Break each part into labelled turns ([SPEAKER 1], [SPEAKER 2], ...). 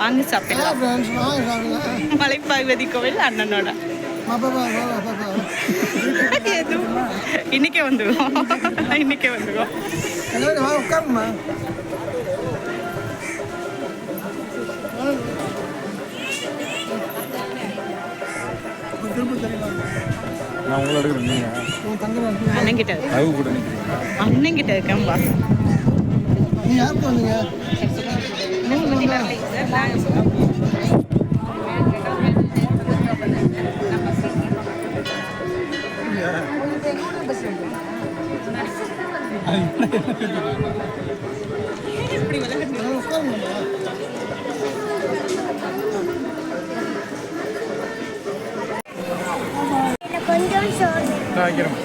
[SPEAKER 1] வாங்கி சாப்பிடலாம்.
[SPEAKER 2] சாப்பிடுங்க
[SPEAKER 1] மலைப்பாகுவதி கோவில் அண்ணனோட. இன்னைக்கே வந்துடுவோம் இன்னைக்கே வந்துடுவோம்
[SPEAKER 3] நான் உங்களை எடுக்கிறேன் நீங்கள்
[SPEAKER 2] உன் தங்க
[SPEAKER 1] அண்ணன் கிட்ட இருக்கு.
[SPEAKER 3] அளவு கூட நிற்கிறீங்க
[SPEAKER 1] அண்ணன் கிட்ட இருக்கேன்பா
[SPEAKER 2] நீ யாருக்கு வந்தீங்க? உட்காருங்க
[SPEAKER 4] கொஞ்சம் சோறு
[SPEAKER 3] நான் வைக்கிறேன்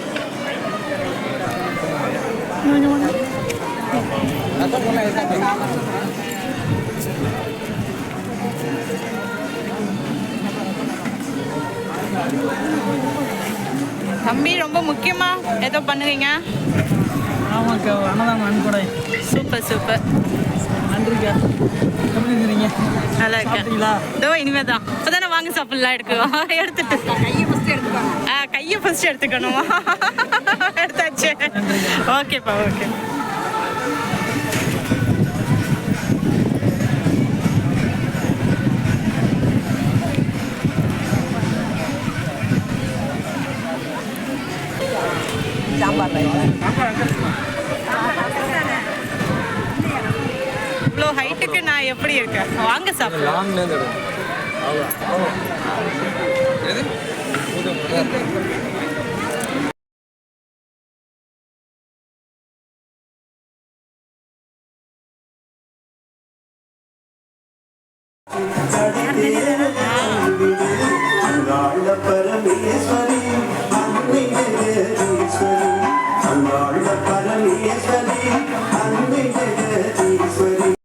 [SPEAKER 1] தம்பி ரொம்ப முக்கியமா ஏதோ பண்ணுவீங்க
[SPEAKER 5] ஆமாக்கா அன்னதானம் நன்கொடை
[SPEAKER 1] சூப்பர் சூப்பர்.
[SPEAKER 5] நன்றிக்கா. எப்படி இருக்கிறீங்க?
[SPEAKER 1] நல்லா இருக்கேன்.
[SPEAKER 5] சாப்பிட்டீங்களா?
[SPEAKER 1] இதோ இனிமே தான் இப்போதானே வாங்க சாப்பிடலாம் எடுக்கணும் எடுத்துட்டு. கையை ஃபஸ்ட் எடுத்துக்கணும் ஆ கையை ஃபஸ்ட் எடுத்துக்கணும். எடுத்தாச்சு. ஓகேப்பா ஓகே. இவ்வளோ ஹைட்டுக்கு நான் எப்படி இருக்கேன்? வாங்க சாப்பிடலாம்
[SPEAKER 6] feliz, feliz. É